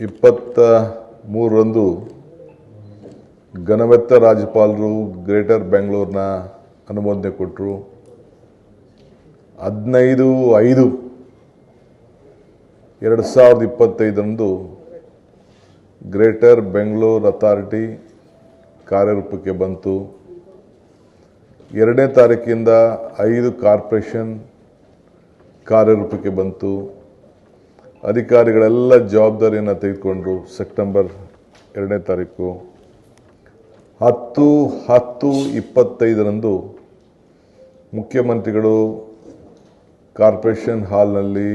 ಇಪ್ಪತ್ತ ಮೂರರಂದು ಘನವೆತ್ತ ರಾಜ್ಯಪಾಲರು ಗ್ರೇಟರ್ ಬೆಂಗಳೂರಿನ ಅನುಮೋದನೆ ಕೊಟ್ಟರು. ಹದಿನೈದು ಐದು ಎರಡು ಸಾವಿರದ ಇಪ್ಪತ್ತೈದರಂದು ಗ್ರೇಟರ್ ಬೆಂಗಳೂರು ಅಥಾರಿಟಿ ಕಾರ್ಯರೂಪಕ್ಕೆ ಬಂತು. ಎರಡನೇ ತಾರೀಕಿಂದ ಐದು ಕಾರ್ಪೊರೇಷನ್ ಕಾರ್ಯರೂಪಕ್ಕೆ ಬಂತು. ಅಧಿಕಾರಿಗಳೆಲ್ಲ ಜವಾಬ್ದಾರಿಯನ್ನು ತೆಗೆದುಕೊಂಡ್ರು ಸೆಪ್ಟೆಂಬರ್ ಎರಡನೇ ತಾರೀಕು ಹತ್ತು ಹತ್ತು ಇಪ್ಪತ್ತೈದರಂದು ಮುಖ್ಯಮಂತ್ರಿಗಳು ಕಾರ್ಪೊರೇಷನ್ ಹಾಲ್ನಲ್ಲಿ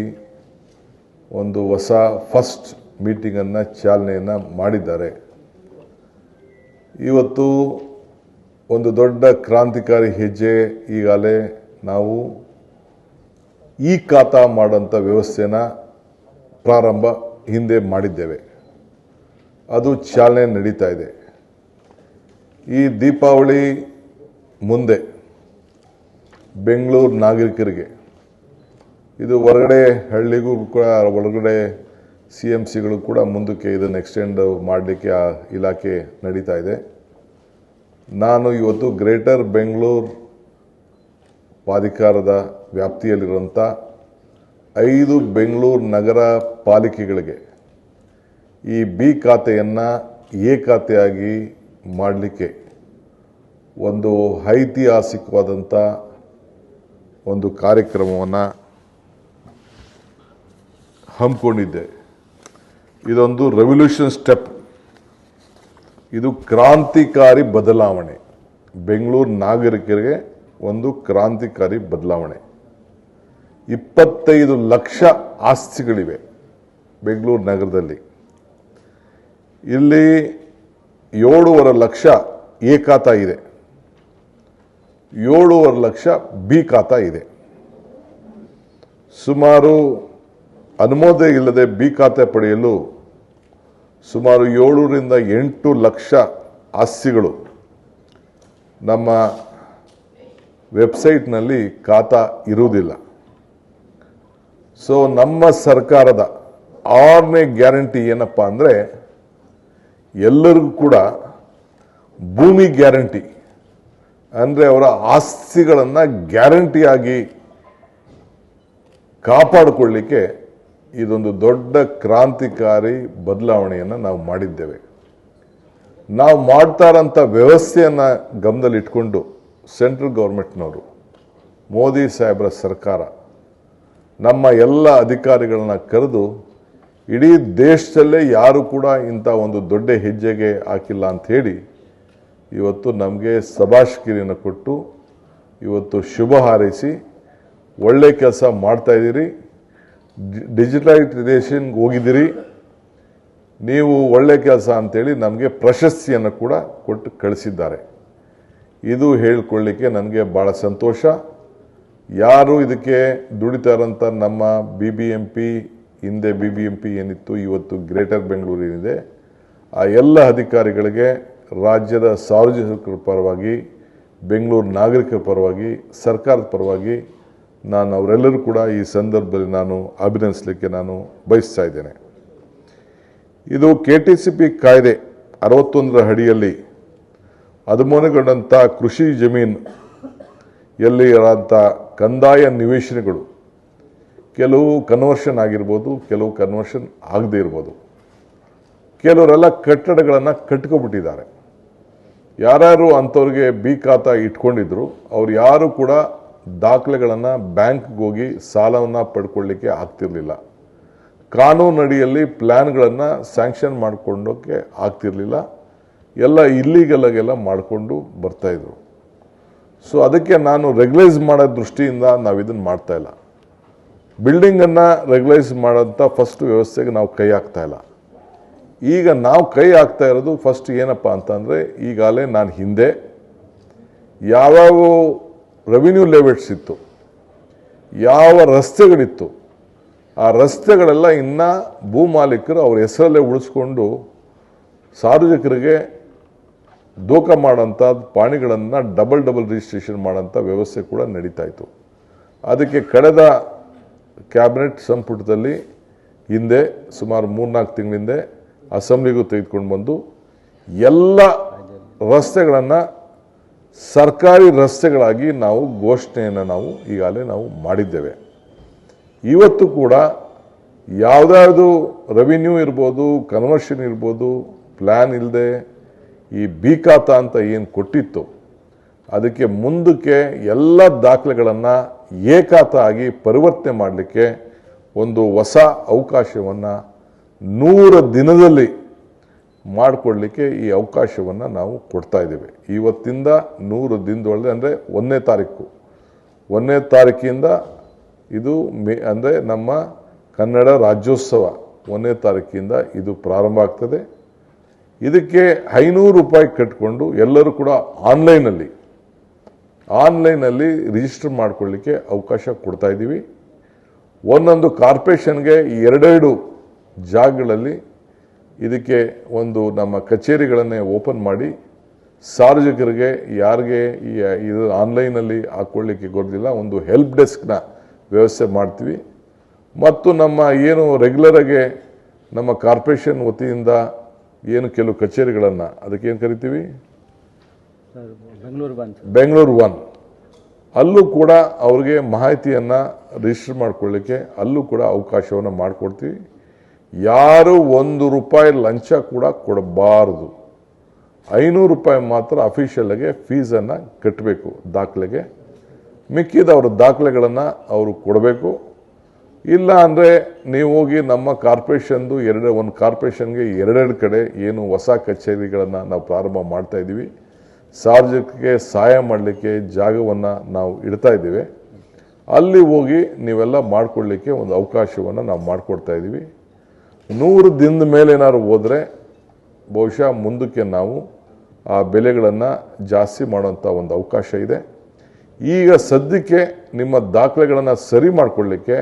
ಒಂದು ಹೊಸ ಫಸ್ಟ್ ಮೀಟಿಂಗನ್ನು ಚಾಲನೆಯನ್ನು ಮಾಡಿದ್ದಾರೆ. ಇವತ್ತು ಒಂದು ದೊಡ್ಡ ಕ್ರಾಂತಿಕಾರಿ ಹೆಜ್ಜೆ ಈಗಾಗಲೇ ನಾವು ಈ ಖಾತಾ ಮಾಡೋಂಥ ವ್ಯವಸ್ಥೆನ ಪ್ರಾರಂಭ ಹಿಂದೆ ಮಾಡಿದ್ದೇವೆ. ಅದು ಚಾಲನೆ ನಡೀತಾ ಇದೆ. ಈ ದೀಪಾವಳಿ ಮುಂದೆ ಬೆಂಗಳೂರು ನಾಗರಿಕರಿಗೆ, ಇದು ಹೊರಗಡೆ ಹಳ್ಳಿಗೂ ಕೂಡ ಒಳಗಡೆ ಸಿ ಎಂ ಸಿಗಳು ಕೂಡ ಮುಂದಕ್ಕೆ ಇದನ್ನು ಎಕ್ಸ್ಟೆಂಡ್ ಮಾಡಲಿಕ್ಕೆ ಆ ಇಲಾಖೆ ನಡೀತಾ ಇದೆ. ನಾನು ಇವತ್ತು ಗ್ರೇಟರ್ ಬೆಂಗಳೂರು ಪ್ರಾಧಿಕಾರದ ವ್ಯಾಪ್ತಿಯಲ್ಲಿರುವಂಥ ಐದು ಬೆಂಗಳೂರು ನಗರ ಪಾಲಿಕೆಗಳಿಗೆ ಈ ಬಿ ಖಾತೆಯನ್ನು ಎ ಖಾತೆಯಾಗಿ ಮಾಡಲಿಕ್ಕೆ ಒಂದು ಐತಿಹಾಸಿಕವಾದಂಥ ಒಂದು ಕಾರ್ಯಕ್ರಮವನ್ನು ಹಮ್ಮಿಕೊಂಡಿದ್ದೆ. ಇದೊಂದು ರೆವಲ್ಯೂಷನ್ ಸ್ಟೆಪ್ ಇದು ಕ್ರಾಂತಿಕಾರಿ ಬದಲಾವಣೆ. ಬೆಂಗಳೂರು ನಾಗರಿಕರಿಗೆ ಒಂದು ಕ್ರಾಂತಿಕಾರಿ ಬದಲಾವಣೆ. ಇಪ್ಪತ್ತೈದು ಲಕ್ಷ ಆಸ್ತಿಗಳಿವೆ ಬೆಂಗಳೂರು ನಗರದಲ್ಲಿ. ಇಲ್ಲಿ ಏಳೂವರೆ ಲಕ್ಷ ಎ ಖಾತಾ ಇದೆ. ಏಳೂವರೆ ಲಕ್ಷ ಬಿ ಖಾತಾ ಇದೆ. ಸುಮಾರು ಅನುಮೋದನೆ ಇಲ್ಲದೆ ಬಿ ಖಾತೆ ಪಡೆಯಲು ಸುಮಾರು ಏಳೂರಿಂದ ಎಂಟು ಲಕ್ಷ ಆಸ್ತಿಗಳು ನಮ್ಮ ವೆಬ್ಸೈಟ್ನಲ್ಲಿ ಖಾತಾ ಇರುವುದಿಲ್ಲ. ಸೊ ನಮ್ಮ ಸರ್ಕಾರದ ಆರನೇ ಗ್ಯಾರಂಟಿ ಏನಪ್ಪ ಅಂದರೆ ಎಲ್ಲರಿಗೂ ಕೂಡ ಭೂಮಿ ಗ್ಯಾರಂಟಿ. ಅಂದರೆ ಅವರ ಆಸ್ತಿಗಳನ್ನು ಗ್ಯಾರಂಟಿಯಾಗಿ ಕಾಪಾಡಿಕೊಳ್ಳಿಕ್ಕೆ ಇದೊಂದು ದೊಡ್ಡ ಕ್ರಾಂತಿಕಾರಿ ಬದಲಾವಣೆಯನ್ನು ನಾವು ಮಾಡಿದ್ದೇವೆ. ನಾವು ಮಾಡ್ತಾ ಇರೋಂಥ ವ್ಯವಸ್ಥೆಯನ್ನು ಗಮನದಲ್ಲಿಟ್ಕೊಂಡು ಸೆಂಟ್ರಲ್ ಗೌರ್ಮೆಂಟ್ನವರು, ಮೋದಿ ಸಾಹೇಬರ ಸರ್ಕಾರ ನಮ್ಮ ಎಲ್ಲ ಅಧಿಕಾರಿಗಳನ್ನ ಕರೆದು ಇಡೀ ದೇಶದಲ್ಲೇ ಯಾರು ಕೂಡ ಇಂಥ ಒಂದು ದೊಡ್ಡ ಹೆಜ್ಜೆಗೆ ಹಾಕಿಲ್ಲ ಅಂತ ಹೇಳಿ ಇವತ್ತು ನಮಗೆ ಸಭಾಷ್ಕಿರಿಯನ್ನು ಕೊಟ್ಟು ಇವತ್ತು ಶುಭ ಹಾರೈಸಿ ಒಳ್ಳೆ ಕೆಲಸ ಮಾಡ್ತಾಯಿದ್ದೀರಿ ಡಿಜಿಟಲೈಸೇಷನ್ಗೆ ಹೋಗಿದ್ದೀರಿ. ನೀವು ಒಳ್ಳೆ ಕೆಲಸ ಅಂತೇಳಿ ನಮಗೆ ಪ್ರಶಸ್ತಿಯನ್ನು ಕೂಡ ಕೊಟ್ಟು ಕಳಿಸಿದ್ದಾರೆ. ಇದು ಹೇಳ್ಕೊಳ್ಳಿಕ್ಕೆ ನನಗೆ ಭಾಳ ಸಂತೋಷ. ಯಾರು ಇದಕ್ಕೆ ದುಡಿತಾರಂತ ನಮ್ಮ ಬಿ ಬಿ ಎಂ ಪಿ ಹಿಂದೆ ಬಿ ಬಿ ಎಂ ಪಿ ಏನಿತ್ತು, ಇವತ್ತು ಗ್ರೇಟರ್ ಬೆಂಗಳೂರು ಏನಿದೆ, ಆ ಎಲ್ಲ ಅಧಿಕಾರಿಗಳಿಗೆ ರಾಜ್ಯದ ಸಾರ್ವಜನಿಕರ ಪರವಾಗಿ, ಬೆಂಗಳೂರು ನಾಗರಿಕರ ಪರವಾಗಿ, ಸರ್ಕಾರದ ಪರವಾಗಿ ನಾನು ಅವರೆಲ್ಲರೂ ಕೂಡ ಈ ಸಂದರ್ಭದಲ್ಲಿ ನಾನು ಅಭಿನಂದಿಸಲಿಕ್ಕೆ ನಾನು ಬಯಸ್ತಾ ಇದ್ದೇನೆ. ಇದು ಕೆ ಟಿ ಸಿ ಪಿ ಕಾಯ್ದೆ ಅರವತ್ತೊಂದರ ಅಡಿಯಲ್ಲಿ ಅನುಮೋದನೆಗೊಂಡಂಥ ಕೃಷಿ ಜಮೀನು ಎಲ್ಲಿ ಇರೋಂಥ ಕಂದಾಯ ನಿವೇಶನಗಳು ಕೆಲವು ಕನ್ವರ್ಷನ್ ಆಗಿರ್ಬೋದು, ಕೆಲವು ಕನ್ವರ್ಷನ್ ಆಗದೇ ಇರ್ಬೋದು. ಕೆಲವರೆಲ್ಲ ಕಟ್ಟಡಗಳನ್ನು ಕಟ್ಕೊಬಿಟ್ಟಿದ್ದಾರೆ. ಯಾರ್ಯಾರು ಅಂಥವ್ರಿಗೆ ಬಿ ಖಾತಾ ಇಟ್ಕೊಂಡಿದ್ರು, ಅವ್ರು ಯಾರು ಕೂಡ ದಾಖಲೆಗಳನ್ನು ಬ್ಯಾಂಕ್ಗೆ ಹೋಗಿ ಸಾಲವನ್ನು ಪಡ್ಕೊಳ್ಳಿಕ್ಕೆ ಆಗ್ತಿರಲಿಲ್ಲ. ಕಾನೂನಡಿಯಲ್ಲಿ ಪ್ಲ್ಯಾನ್ಗಳನ್ನು ಸ್ಯಾಂಕ್ಷನ್ ಮಾಡಿಕೊಂಡೋಕ್ಕೆ ಆಗ್ತಿರಲಿಲ್ಲ. ಎಲ್ಲ ಇಲ್ಲಿಗೆಲ್ಲಗೆಲ್ಲ ಮಾಡಿಕೊಂಡು ಬರ್ತಾಯಿದ್ರು ಸೊ ಅದಕ್ಕೆ ನಾನು ರೆಗ್ಯುಲೈಸ್ ಮಾಡೋ ದೃಷ್ಟಿಯಿಂದ ನಾವು ಇದನ್ನು ಮಾಡ್ತಾ ಇಲ್ಲ. ಬಿಲ್ಡಿಂಗನ್ನು ರೆಗ್ಯುಲೈಸ್ ಮಾಡೋಂಥ ಫಸ್ಟ್ ವ್ಯವಸ್ಥೆಗೆ ನಾವು ಕೈ ಹಾಕ್ತಾ ಇಲ್ಲ. ಈಗ ನಾವು ಕೈ ಹಾಕ್ತಾ ಇರೋದು ಫಸ್ಟ್ ಏನಪ್ಪ ಅಂತಂದರೆ, ಈಗಾಗಲೇ ನಾನು ಹಿಂದೆ ಯಾವ್ಯಾವ ರೆವಿನ್ಯೂ ಲೆವೆಟ್ಸ್ ಇತ್ತು. ಯಾವ ರಸ್ತೆಗಳಿತ್ತು. ಆ ರಸ್ತೆಗಳೆಲ್ಲ ಇನ್ನು ಭೂಮಾಲೀಕರು ಅವ್ರ ಹೆಸರಲ್ಲೇ ಉಳಿಸ್ಕೊಂಡು ಸಾರ್ವಜನಿಕರಿಗೆ ದೋಖ ಮಾಡೋಂಥ ಪಾಣಿಗಳನ್ನು ಡಬಲ್ ಡಬಲ್ ರಿಜಿಸ್ಟ್ರೇಷನ್ ಮಾಡೋಂಥ ವ್ಯವಸ್ಥೆ ಕೂಡ ನಡೀತಾ ಇತ್ತು. ಅದಕ್ಕೆ ಕಳೆದ ಕ್ಯಾಬಿನೆಟ್ ಸಂಪುಟದಲ್ಲಿ ಹಿಂದೆ ಸುಮಾರು ಮೂರ್ನಾಲ್ಕು ತಿಂಗಳ ಹಿಂದೆ ಅಸೆಂಬ್ಲಿಗೂ ತೆಗೆದುಕೊಂಡು ಬಂದು ಎಲ್ಲ ರಸ್ತೆಗಳನ್ನು ಸರ್ಕಾರಿ ರಸ್ತೆಗಳಾಗಿ ನಾವು ಘೋಷಣೆಯನ್ನು ನಾವು ಈಗಾಗಲೇ ನಾವು ಮಾಡಿದ್ದೇವೆ. ಇವತ್ತು ಕೂಡ ಯಾವುದಾದ್ರು ರೆವಿನ್ಯೂ ಇರ್ಬೋದು ಕನ್ವರ್ಷನ್ ಇರ್ಬೋದು ಪ್ಲ್ಯಾನ್ ಇಲ್ಲದೆ ಈ ಬೀಕಾತ ಅಂತ ಏನು ಕೊಟ್ಟಿತ್ತು? ಅದಕ್ಕೆ ಮುಂದಕ್ಕೆ ಎಲ್ಲ ದಾಖಲೆಗಳನ್ನು ಏಕಾತ ಆಗಿ ಪರಿವರ್ತನೆ ಮಾಡಲಿಕ್ಕೆ ಒಂದು ಹೊಸ ಅವಕಾಶವನ್ನು ನೂರ ದಿನದಲ್ಲಿ ಮಾಡಿಕೊಡ್ಲಿಕ್ಕೆ ಈ ಅವಕಾಶವನ್ನು ನಾವು ಕೊಡ್ತಾ ಇದ್ದೇವೆ. ಇವತ್ತಿಂದ ನೂರು ದಿನದೊಳಗೆ ಅಂದರೆ ಒಂದನೇ ತಾರೀಕು. ಒಂದನೇ ತಾರೀಕಿಂದ ಇದು ಮೇ, ಅಂದರೆ ನಮ್ಮ ಕನ್ನಡ ರಾಜ್ಯೋತ್ಸವ ಒಂದನೇ ತಾರೀಕಿಂದ ಇದು ಪ್ರಾರಂಭ ಆಗ್ತದೆ. ಇದಕ್ಕೆ ಐನೂರು ರೂಪಾಯಿ ಕಟ್ಕೊಂಡು ಎಲ್ಲರೂ ಕೂಡ ಆನ್ಲೈನಲ್ಲಿ ಆನ್ಲೈನಲ್ಲಿ ರಿಜಿಸ್ಟರ್ ಮಾಡ್ಕೊಳ್ಳಿಕ್ಕೆ ಅವಕಾಶ ಕೊಡ್ತಾ ಇದ್ದೀವಿ. ಒಂದೊಂದು ಕಾರ್ಪೊರೇಷನ್ಗೆ ಎರಡೆರಡು ಜಾಗಗಳಲ್ಲಿ ಇದಕ್ಕೆ ಒಂದು ನಮ್ಮ ಕಚೇರಿಗಳನ್ನೇ ಓಪನ್ ಮಾಡಿ ಸಾರ್ವಜನಿಕರಿಗೆ ಯಾರಿಗೆ ಈ ಇದು ಆನ್ಲೈನಲ್ಲಿ ಹಾಕ್ಕೊಳ್ಳಿಕ್ಕೆ ಗೊತ್ತಿಲ್ಲ, ಒಂದು ಹೆಲ್ಪ್ ಡೆಸ್ಕ್ನ ವ್ಯವಸ್ಥೆ ಮಾಡ್ತೀವಿ. ಮತ್ತು ನಮ್ಮ ಏನು ರೆಗ್ಯುಲರಾಗಿ ನಮ್ಮ ಕಾರ್ಪೊರೇಷನ್ ವತಿಯಿಂದ ಏನು ಕೆಲವು ಕಚೇರಿಗಳನ್ನು ಅದಕ್ಕೇನು ಕರಿತೀವಿ? ಬೆಂಗಳೂರು ಒನ್. ಅಲ್ಲೂ ಕೂಡ ಅವ್ರಿಗೆ ಮಾಹಿತಿಯನ್ನು ರಿಜಿಸ್ಟರ್ ಮಾಡ್ಕೊಳ್ಳಿಕ್ಕೆ ಅಲ್ಲೂ ಕೂಡ ಅವಕಾಶವನ್ನು ಮಾಡಿಕೊಡ್ತೀವಿ. ಯಾರು ಒಂದು ರೂಪಾಯಿ ಲಂಚ ಕೂಡ ಕೊಡಬಾರದು. ಐನೂರು ರೂಪಾಯಿ ಮಾತ್ರ ಅಫಿಷಿಯಲ್ಗೆ ಫೀಸನ್ನು ಕಟ್ಟಬೇಕು ದಾಖಲೆಗೆ. ಮಿಕ್ಕಿದ ಅವರ ದಾಖಲೆಗಳನ್ನು ಅವರು ಕೊಡಬೇಕು. ಇಲ್ಲ ಅಂದರೆ ನೀವು ಹೋಗಿ ನಮ್ಮ ಕಾರ್ಪೊರೇಷನ್ದು ಎರಡು, ಒಂದು ಕಾರ್ಪೊರೇಷನ್ಗೆ ಎರಡೆರಡು ಕಡೆ ಏನು ಹೊಸ ಕಚೇರಿಗಳನ್ನು ನಾವು ಪ್ರಾರಂಭ ಮಾಡ್ತಾ ಇದ್ದೀವಿ. ಸಾರ್ವಜನಿಕರಿಗೆ ಸಹಾಯ ಮಾಡಲಿಕ್ಕೆ ಜಾಗವನ್ನು ನಾವು ಇಡ್ತಾ ಇದ್ದೀವಿ. ಅಲ್ಲಿ ಹೋಗಿ ನೀವೆಲ್ಲ ಮಾಡ್ಕೊಳ್ಳಿಕ್ಕೆ ಒಂದು ಅವಕಾಶವನ್ನು ನಾವು ಮಾಡಿಕೊಡ್ತಾ ಇದ್ದೀವಿ. ನೂರು ದಿನದ ಮೇಲೆ ಏನಾದ್ರು ಹೋದರೆ ಬಹುಶಃ ಮುಂದಕ್ಕೆ ನಾವು ಆ ಬೆಲೆಗಳನ್ನು ಜಾಸ್ತಿ ಮಾಡುವಂಥ ಒಂದು ಅವಕಾಶ ಇದೆ. ಈಗ ಸದ್ಯಕ್ಕೆ ನಿಮ್ಮ ದಾಖಲೆಗಳನ್ನು ಸರಿ ಮಾಡಿಕೊಳ್ಳಿಕ್ಕೆ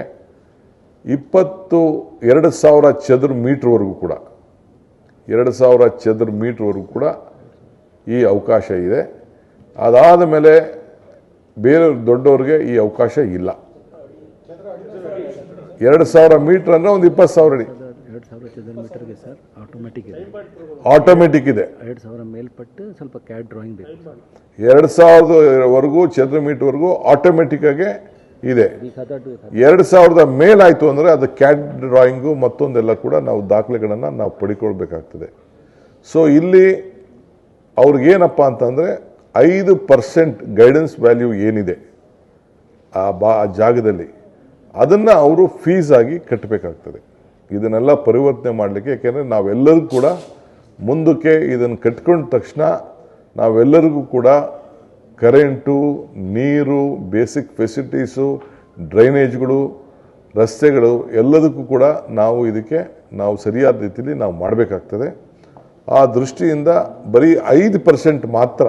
ಇಪ್ಪತ್ತು ಎರಡು ಸಾವಿರ ಚದುರ ಮೀಟ್ರ್ವರೆಗೂ ಕೂಡ ಎರಡು ಸಾವಿರ ಚದುರ ಮೀಟ್ರ್ವರೆಗೂ ಕೂಡ ಈ ಅವಕಾಶ ಇದೆ. ಅದಾದ ಮೇಲೆ ಬೇರೆ ದೊಡ್ಡವ್ರಿಗೆ ಈ ಅವಕಾಶ ಇಲ್ಲ. ಎರಡು ಸಾವಿರ ಮೀಟ್ರ್ ಅಂದರೆ ಒಂದು ಇಪ್ಪತ್ತು ಸಾವಿರ ಅಡಿ. ಆಟೋಮೆಟಿಕ್ ಇದೆ. ಎರಡು ಸಾವಿರದವರೆಗೂ ಚದುರ ಮೀಟ್ರ್ವರೆಗೂ ಆಟೋಮೆಟಿಕ್ ಆಗಿ ಇದೆ. ಎರಡು ಸಾವಿರದ ಮೇಲಾಯಿತು ಅಂದರೆ ಅದು ಕ್ಯಾಟ್ ಡ್ರಾಯಿಂಗು ಮತ್ತೊಂದೆಲ್ಲ ಕೂಡ ನಾವು ದಾಖಲೆಗಳನ್ನು ನಾವು ಪಡ್ಕೊಳ್ಬೇಕಾಗ್ತದೆ. ಸೊ ಇಲ್ಲಿ ಅವ್ರಿಗೇನಪ್ಪ ಅಂತಂದರೆ ಐದು ಪರ್ಸೆಂಟ್ ಗೈಡೆನ್ಸ್ ವ್ಯಾಲ್ಯೂ ಏನಿದೆ ಆ ಬಾ ಆ ಜಾಗದಲ್ಲಿ ಅದನ್ನು ಅವರು ಫೀಸ್ ಆಗಿ ಕಟ್ಟಬೇಕಾಗ್ತದೆ ಇದನ್ನೆಲ್ಲ ಪರಿವರ್ತನೆ ಮಾಡಲಿಕ್ಕೆ ಯಾಕೆಂದರೆ ನಾವೆಲ್ಲರೂ ಕೂಡ ಮುಂದಕ್ಕೆ ಇದನ್ನು ಕಟ್ಕೊಂಡ ತಕ್ಷಣ ನಾವೆಲ್ಲರಿಗೂ ಕೂಡ ಕರೆಂಟು, ನೀರು, ಬೇಸಿಕ್ ಫೆಸಿಲಿಟೀಸು, ಡ್ರೈನೇಜ್ಗಳು, ರಸ್ತೆಗಳು ಎಲ್ಲದಕ್ಕೂ ಕೂಡ ನಾವು ಇದಕ್ಕೆ ನಾವು ಸರಿಯಾದ ರೀತಿಯಲ್ಲಿ ನಾವು ಮಾಡಬೇಕಾಗ್ತದೆ. ಆ ದೃಷ್ಟಿಯಿಂದ ಬರೀ ಐದು ಪರ್ಸೆಂಟ್ ಮಾತ್ರ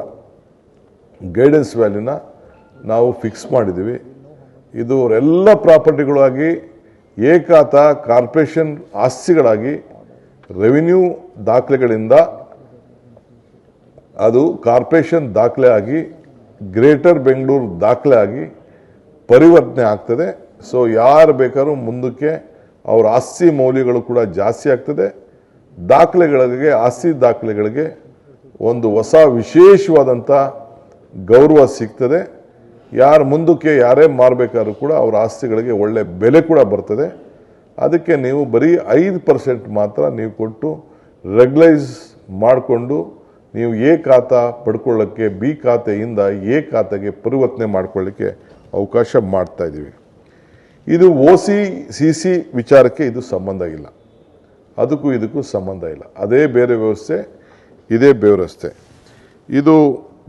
ಗೈಡೆನ್ಸ್ ವ್ಯಾಲ್ಯೂನ ನಾವು ಫಿಕ್ಸ್ ಮಾಡಿದ್ದೀವಿ. ಇದು ಎಲ್ಲ ಪ್ರಾಪರ್ಟಿಗಳಾಗಿ ಏಕಾತ ಕಾರ್ಪೊರೇಷನ್ ಆಸ್ತಿಗಳಾಗಿ ರೆವಿನ್ಯೂ ದಾಖಲೆಗಳಿಂದ ಅದು ಕಾರ್ಪೊರೇಷನ್ ದಾಖಲೆ ಆಗಿ ಗ್ರೇಟರ್ ಬೆಂಗಳೂರು ದಾಖಲೆ ಆಗಿ ಪರಿವರ್ತನೆ ಆಗ್ತದೆ. ಸೊ ಯಾರು ಬೇಕಾದ್ರೂ ಮುಂದಕ್ಕೆ ಅವರ ಆಸ್ತಿ ಮೌಲ್ಯಗಳು ಕೂಡ ಜಾಸ್ತಿ ಆಗ್ತದೆ. ದಾಖಲೆಗಳಿಗೆ, ಆಸ್ತಿ ದಾಖಲೆಗಳಿಗೆ ಒಂದು ಹೊಸ ವಿಶೇಷವಾದಂಥ ಗೌರವ ಸಿಗ್ತದೆ. ಯಾರು ಮುಂದಕ್ಕೆ ಯಾರೇ ಮಾರಬೇಕಾದ್ರೂ ಕೂಡ ಅವರ ಆಸ್ತಿಗಳಿಗೆ ಒಳ್ಳೆ ಬೆಲೆ ಕೂಡ ಬರ್ತದೆ. ಅದಕ್ಕೆ ನೀವು ಬರೀ ಐದು ಪರ್ಸೆಂಟ್ ಮಾತ್ರ ನೀವು ಕೊಟ್ಟು ರೆಗ್ಯುಲೈಸ್ ಮಾಡಿಕೊಂಡು ನೀವು ಎ ಖಾತಾ ಪಡ್ಕೊಳ್ಳೋಕ್ಕೆ, ಬಿ ಖಾತೆಯಿಂದ ಎ ಖಾತೆಗೆ ಪರಿವರ್ತನೆ ಮಾಡ್ಕೊಳ್ಳಿಕ್ಕೆ ಅವಕಾಶ ಮಾಡ್ತಾ ಇದ್ದೀವಿ. ಇದು ಓ ಸಿ ಸಿ ಸಿ ವಿಚಾರಕ್ಕೆ ಇದು ಸಂಬಂಧ ಇಲ್ಲ. ಅದಕ್ಕೂ ಇದಕ್ಕೂ ಸಂಬಂಧ ಇಲ್ಲ. ಅದೇ ಬೇರೆ ವ್ಯವಸ್ಥೆ, ಇದೇ ವ್ಯವಸ್ಥೆ. ಇದು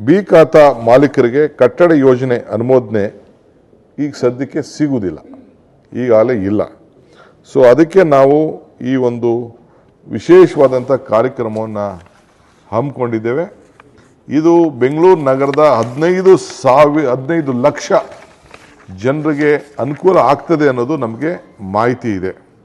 ಬಿ ಖಾತಾ ಮಾಲೀಕರಿಗೆ ಕಟ್ಟಡ ಯೋಜನೆ ಅನುಮೋದನೆ ಈಗ ಸದ್ಯಕ್ಕೆ ಸಿಗುವುದಿಲ್ಲ. ಈಗಾಗಲೇ ಇಲ್ಲ. ಸೊ ಅದಕ್ಕೆ ನಾವು ಈ ಒಂದು ವಿಶೇಷವಾದಂಥ ಕಾರ್ಯಕ್ರಮವನ್ನು ಹಮ್ಮಿಕೊಂಡಿದ್ದೇವೆ. ಇದು ಬೆಂಗಳೂರು ನಗರದ ಹದಿನೈದು ಸಾವಿರ, ಹದಿನೈದು ಲಕ್ಷ ಜನರಿಗೆ ಅನುಕೂಲ ಆಗ್ತದೆ ಅನ್ನೋದು ನಮಗೆ ಮಾಹಿತಿ ಇದೆ.